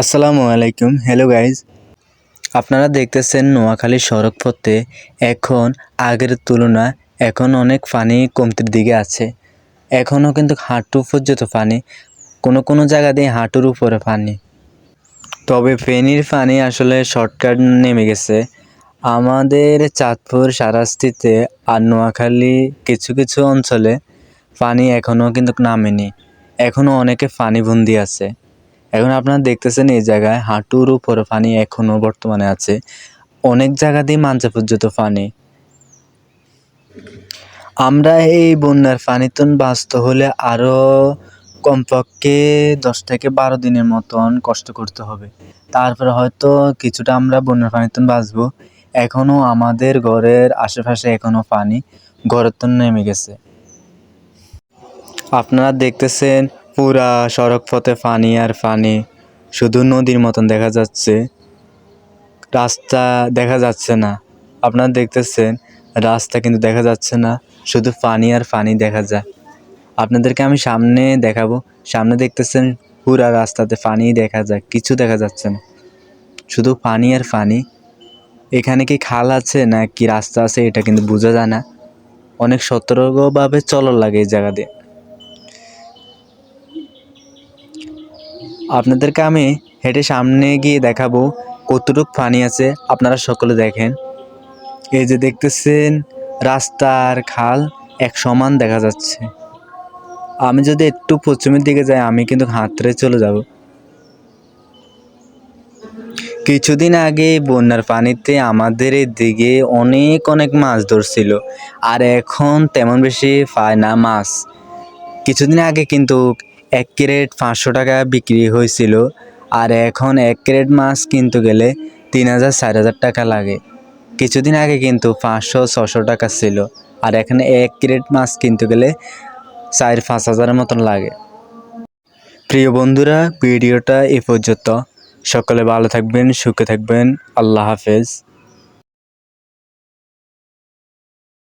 আসসালামু আলাইকুম। Hello guys আপনারা দেখতেছেন নোয়াখালী সড়ক পথে এখন আগের তুলনায় এখন অনেক পানি কমতির দিকে আছে। এখনও কিন্তু হাঁটু পর্যন্ত পানি, কোনো কোনো জায়গা দিয়ে হাঁটুর উপরে পানি। তবে ফেনির পানি আসলে শর্টকাট নেমে গেছে। আমাদের চাঁদপুর সারাস্তিতে আর নোয়াখালী কিছু কিছু অঞ্চলে পানি এখনও কিন্তু নামেনি। এখনও অনেকে পানিবন্দি আছে। এখন আপনারা দেখতেছেন এই জায়গায় হাঁটুর উপরে পানি এখনও বর্তমানে আছে। অনেক জায়গা দিয়ে মাঞ্জা পর্যন্ত পানি। আমরা এই বন্যার পানিতন বাঁচতে হলে আরও কমপক্ষে দশ থেকে বারো দিনের মতন কষ্ট করতে হবে। তারপরে হয়তো কিছুটা আমরা বন্যার পানিতন বাঁচবো। এখনও আমাদের ঘরের আশেপাশে এখনও পানি, ঘরের তো নেমে গেছে। আপনারা দেখতেছেন পুরা সড়ক পথে পানি আর পানি শুধু নদীর মতন দেখা যাচ্ছে। রাস্তা দেখা যাচ্ছে না। আপনারা দেখতেছেন, রাস্তা কিন্তু দেখা যাচ্ছে না। শুধু পানি আর পানি দেখা যায়। আপনাদেরকে আমি সামনে দেখাবো। সামনে দেখতেছেন, পুরা রাস্তাতে পানি দেখা যায়। কিছু দেখা যাচ্ছে না। শুধু পানি আর পানি এখানে কি খাল আছে না কি রাস্তা আছে, এটা কিন্তু বোঝা যায় না। অনেক সতর্কভাবে চলার লাগে এই জায়গা দিয়ে। আপনাদেরকে আমি হেঁটে সামনে গিয়ে দেখাবো কতটুক পানি আছে, আপনারা সকলে দেখেন। এই যে দেখতেছেন, রাস্তার খাল এক সমান দেখা যাচ্ছে। আমি যদি একটু পশ্চিমের দিকে যাই, আমি কিন্তু হাতড়ে চলে যাব। কিছুদিন আগে বন্যার পানিতে আমাদের দিকে অনেক অনেক মাছ ধরছিল, আর এখন তেমন বেশি পায় না মাছ। কিছুদিন আগে কিন্তু এক ক্যারেট পাঁচশো টাকা বিক্রি হয়েছিল আর এখন এক ক্যারেট মাছ কিনতে গেলে তিন হাজার, চার হাজার টাকা লাগে। কিছুদিন আগে কিন্তু পাঁচশো, ছশো টাকা ছিল আর এখানে এক ক্যারেট মাছ কিনতে গেলে চার, পাঁচ হাজারের মতন লাগে। প্রিয় বন্ধুরা, ভিডিওটা এ পর্যন্ত। সকলে ভালো থাকবেন, সুখে থাকবেন। আল্লাহ হাফেজ।